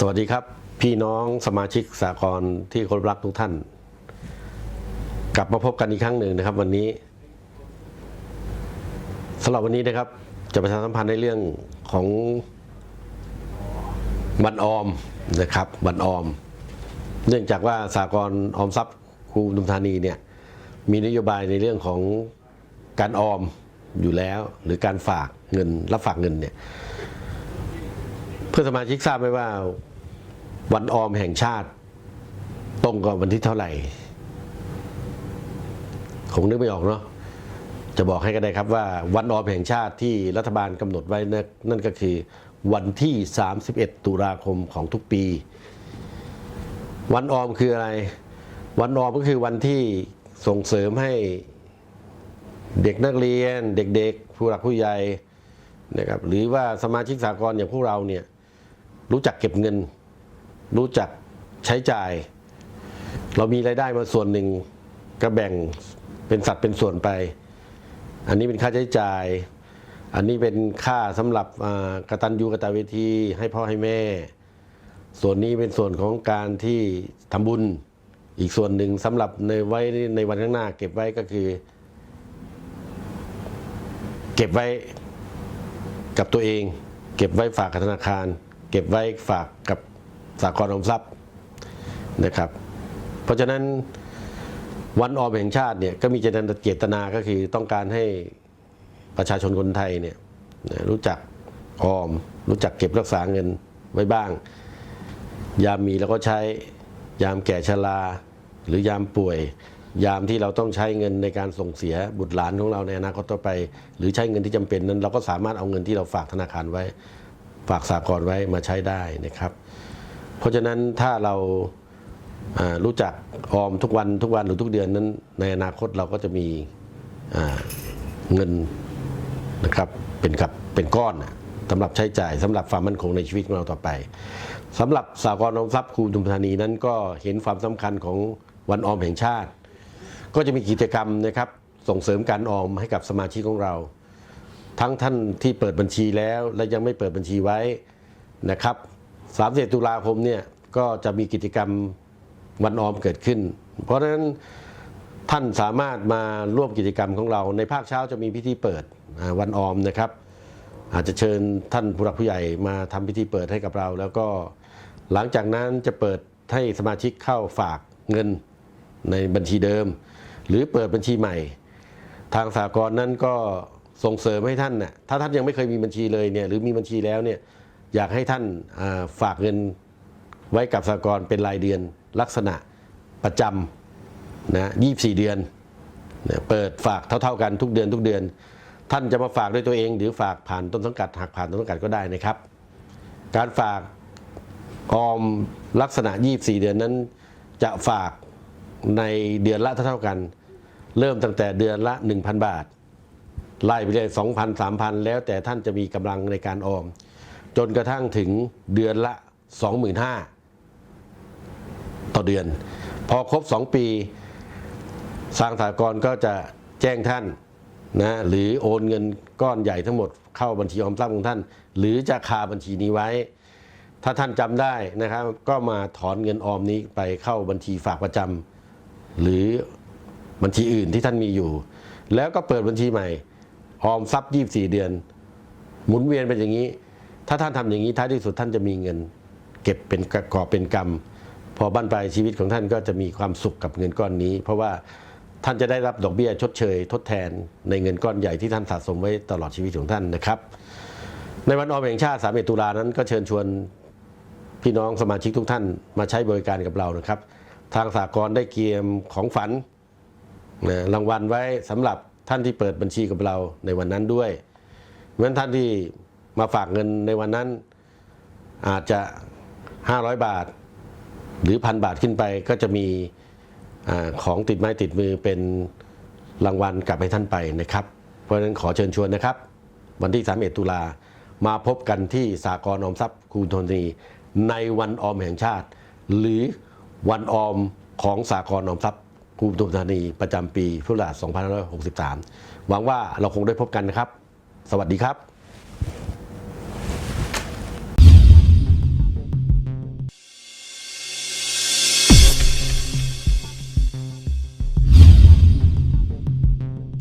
สวัสดีครับ พี่น้องสมาชิกสากลที่คารพรักทุกท่าน กลับมาพบกันอีกครั้งหนึ่งนะครับ วันนี้สำหรับวันนี้นะครับ จะประชาสัมพันธ์ในเรื่องของบันออมนะครับบันออม เนื่องจากว่าสากลออมทรัพย์ครูปทุมธานีเนี่ยมีนโยบายในเรื่องของการออมอยู่แล้วหรือการฝากเงินรับฝากเงินเนี่ยเพื่อนสมาชิกทราบไหมว่า วันออมแห่งชาติ ตรงกับวันที่เท่าไหร่คงนึกไม่ออกเนาะจะบอกให้ก็ได้ครับว่าวันออมแห่งชาติที่รัฐบาลกำหนดไว้นั่นก็คือ วันที่ 31 ตุลาคมของทุกปี วันออมคืออะไร วันออมก็คือวันที่ส่งเสริมให้เด็กนักเรียน เด็กๆ ผู้หลักผู้ใหญ่นะครับหรือว่าสมาชิกสากลอย่างพวกเราเนี่ยรู้จักเก็บเงิน รู้จักใช้จ่าย เรามีรายได้มาส่วนหนึ่งก็แบ่งเป็นสัดเป็นส่วนไป อันนี้เป็นค่าใช้จ่าย อันนี้เป็นค่าสำหรับอ่ากตัญญูกตเวทีให้พ่อให้แม่ ส่วนนี้เป็นส่วนของการที่ทำบุญอีกส่วนหนึ่งสำหรับในไว้ในวันข้างหน้า เก็บไว้ก็คือ เก็บไว้กับตัวเอง เก็บไว้ฝากธนาคาร เก็บไว้ฝากกับ สากลออมทรัพย์นะครับ เพราะฉะนั้นวันออมแห่งชาติเนี่ยก็มีเจตนาก็คือต้องการให้ประชาชนคนไทยเนี่ยรู้จักออม รู้จักเก็บรักษาเงินไว้บ้าง ยามมีแล้วก็ใช้ยามแก่ชราหรือยามป่วย ยามที่เราต้องใช้เงินในการส่งเสียบุตรหลานของเราในอนาคตต่อไป หรือใช้เงินที่จำเป็นนั้น เราก็สามารถเอาเงินที่เราฝากธนาคารไว้ ฝากสากลไว้มาใช้ได้นะครับ เพราะฉะนั้นถ้าเรารู้จักออมทุกวันทุกวันหรือทุกเดือนนั้นในอนาคตเราก็จะมีเงินนะครับเป็นกับเป็นก้อนสำหรับใช้จ่ายสำหรับความมั่นคงในชีวิตของเราต่อไปสำหรับสากลออมทรัพย์ครูดุมธานีนั้นก็เห็นความสำคัญของวันออมแห่งชาติ ก็จะมีกิจกรรมนะครับส่งเสริมการออมให้กับสมาชิกของเรา ทั้งท่านที่เปิดบัญชีแล้วและยังไม่เปิดบัญชีไว้นะครับ 31 ตุลาคมเนี่ยก็จะมีกิจกรรมวันออมเกิดขึ้น เพราะฉะนั้นท่านสามารถมาร่วมกิจกรรมของเรา ในภาคเช้าจะมีพิธีเปิดวันออมนะครับ อาจจะเชิญท่านผู้หลักผู้ใหญ่มาทำพิธีเปิดให้กับเรา แล้วก็หลังจากนั้นจะเปิดให้สมาชิกเข้าฝากเงินในบัญชีเดิม หรือเปิดบัญชีใหม่ ทางสากลนั้นก็ส่งเสริมให้ท่านน่ะถ้าท่านยังไม่เคยมีบัญชีเลยเนี่ยหรือมีบัญชีแล้วเนี่ย อยากให้ท่านฝากเงินไว้กับสากลเป็นรายเดือนลักษณะประจำนะ24 เดือนเนี่ยเปิดฝากเท่าๆกันทุกเดือนทุกเดือน ท่านจะมาฝากด้วยตัวเอง หรือฝากผ่านต้นสังกัดหากผ่านต้นสังกัดก็ได้นะครับ การฝากออมลักษณะ 24 เดือนนั้น จะฝากในเดือนละเท่าๆกัน เริ่มตั้งแต่เดือนละ 1,000 บาท ไล่ไปเลย2,000 3,000 แล้วแต่ท่านจะมีกำลังในการออม จนกระทั่งถึงเดือนละ 25,000 ต่อเดือน พอครบ 2 ปีสร้างสากรก็จะแจ้งท่านนะหรือโอนเงินก้อนใหญ่ทั้งหมดเข้าบัญชีออมทรัพย์ของท่าน หรือจะคาบัญชีนี้ไว้ ถ้าท่านจำได้นะครับ ก็มาถอนเงินออมนี้ไปเข้าบัญชีฝากประจำหรือบัญชีอื่นที่ท่านมีอยู่ แล้วก็เปิดบัญชีใหม่ออมทรัพย์ 24 เดือน หมุนเวียนเป็นอย่างนี้ ถ้าท่านทำอย่างนี้ท้ายที่สุดท่านจะมีเงิน เก็บเป็นกอบเป็นกำพอบ้านปลายชีวิตของท่านก็จะมีความสุขกับเงินก้อนนี้ เพราะว่าท่านจะได้รับดอกเบี้ยชดเชย ทดแทนในเงินก้อนใหญ่ที่ท่านสะสมไว้ตลอดชีวิตของท่านนะครับ ในวันออมแห่งชาติ 3 ตุลานั้นก็เชิญชวนพี่น้องสมาชิกทุกท่านมาใช้บริการกับเรานะครับ ทางสากลได้เกียมของฝันนะรางวัลไว้สำหรับท่านที่เปิดบัญชีกับเราในวันนั้นด้วยเหมือนท่านที่ มาฝากเงินในวันนั้น อาจจะ 500 บาท หรือพันบาทขึ้นไปก็จะมีอของติดไม้ติดมือเป็นรางวัลกลับให้ท่านไปนะครับ เพราะฉะนั้นขอเชิญชวนนะครับ วันที่ 31 ตุลามาพบกันที่สากลออมทรัพย์คูณธนีในวันออมแห่งชาติ หรือวันออมของสากลออมทรัพย์คูณธนีประจำปีพุทธศักราช2563 หวังว่าเราคงได้พบกันนะครับ สวัสดีครับ